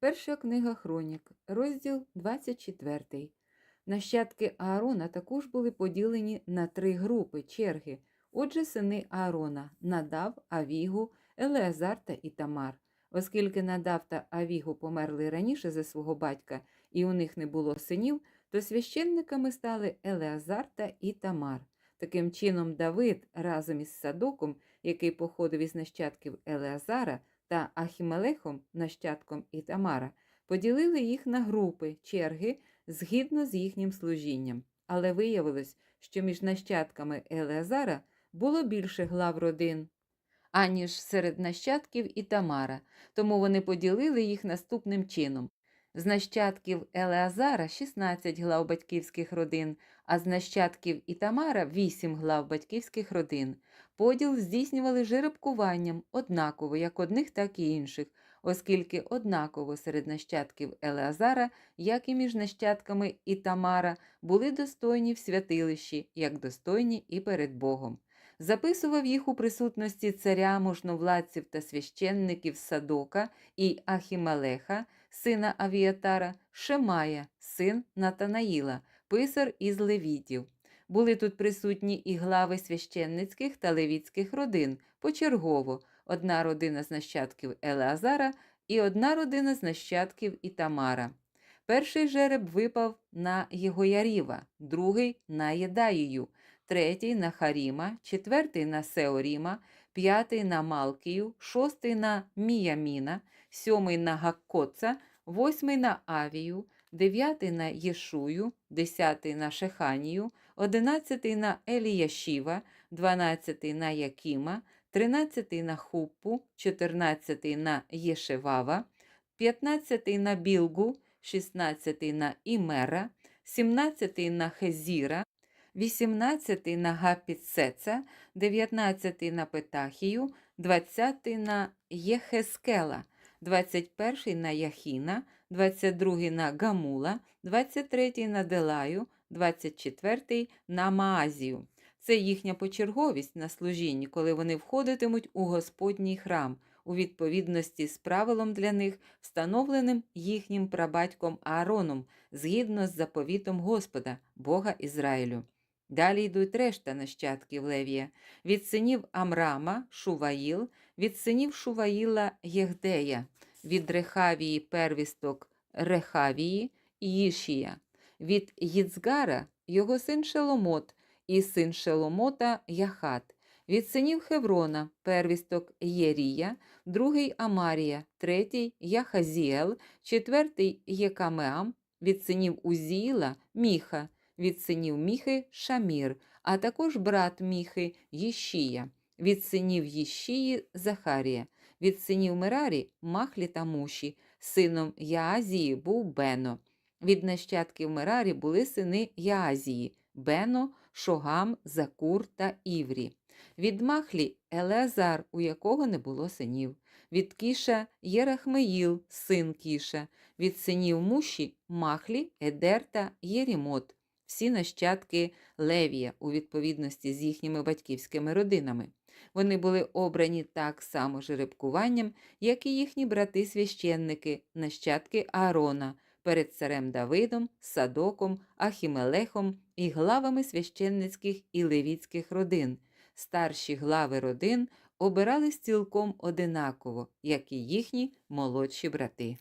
Перша книга Хронік, розділ 24. Нащадки Аарона також були поділені на три групи черги. Отже, сини Аарона Надав, Авігу, Елеазар та Ітамар. Оскільки Надав та Авігу померли раніше за свого батька, і у них не було синів, то священниками стали Елеазар та Ітамар. Таким чином, Давид разом із Садоком, який походив із нащадків Елеазара, та Ахімелехом, нащадком Ітамара, поділили їх на групи, черги згідно з їхнім служінням. Але виявилось, що між нащадками Елеазара було більше глав родин, аніж серед нащадків Ітамара, тому вони поділили їх наступним чином. З нащадків Елеазара 16 глав батьківських родин, а з нащадків Ітамара 8 глав батьківських родин. Поділ здійснювали жеребкуванням однаково як одних, так і інших, оскільки однаково серед нащадків Елеазара, як і між нащадками Ітамара, були достойні в святилищі, як достойні і перед Богом. Записував їх у присутності царя, можновладців та священників Садока і Ахімелеха, сина Авіатара, Шемая, син Натанаїла, писар із левітів. Були тут присутні і глави священницьких та левіцьких родин почергово, одна родина з нащадків Елеазара і одна родина з нащадків Ітамара. Перший жереб випав на Єгояріва, другий на Єдаїю, третій на Харіма, четвертий на Сеоріма, п'ятий на Малкію, шостий на Міяміна, сьомий на Гаккоца, восьмий на Авію, дев'ятий на Єшую, десятий на Шеханію, одинадцятий на Еліяшіва, дванадцятий на Якіма, тринадцятий на Хуппу, чотирнадцятий на Єшевава, п'ятнадцятий на Білгу, шістнадцятий на Імера, сімнадцятий на Хезіра, вісімнадцятий на Гапіцеца, дев'ятнадцятий на Петахію, двадцятий на Єхескела, двадцять перший на Яхіна, двадцять другий на Гамула, двадцять третій на Делаю, двадцять четвертий на Маазію. Це їхня почерговість на служінні, коли вони входитимуть у Господній храм у відповідності з правилом для них, встановленим їхнім прабатьком Аароном, згідно з заповітом Господа, Бога Ізраїлю. Далі йдуть решта нащадків Левія, від синів Амрама, Шуваїл, від синів Шуваїла Єгдея, від Рехавії первісток Рехавії Їшія, від Їцгара його син Шеломот і син Шеломота Яхат, від синів Хеврона первісток Єрія, другий Амарія, третій Яхазіел, четвертий Єкамеам, від синів Узіла Міха, від синів Міхи Шамір, а також брат Міхи Їшія, від синів Їшії Захарія, від синів Мерарі Махлі та Муші, сином Яазії був Бено. Від нащадків Мерарі були сини Яазії, Бено, Шогам, Закур та Іврі. Від Махлі Елеазар, у якого не було синів. Від Кіша Єрахмеїл, син Кіша, від синів Муші Махлі, Едер та Єрімот, всі нащадки Левія у відповідності з їхніми батьківськими родинами. Вони були обрані так само жеребкуванням, як і їхні брати-священники, нащадки Аарона, перед царем Давидом, Садоком, Ахімелехом і главами священницьких і левіцьких родин. Старші глави родин обирались цілком одинаково, як і їхні молодші брати.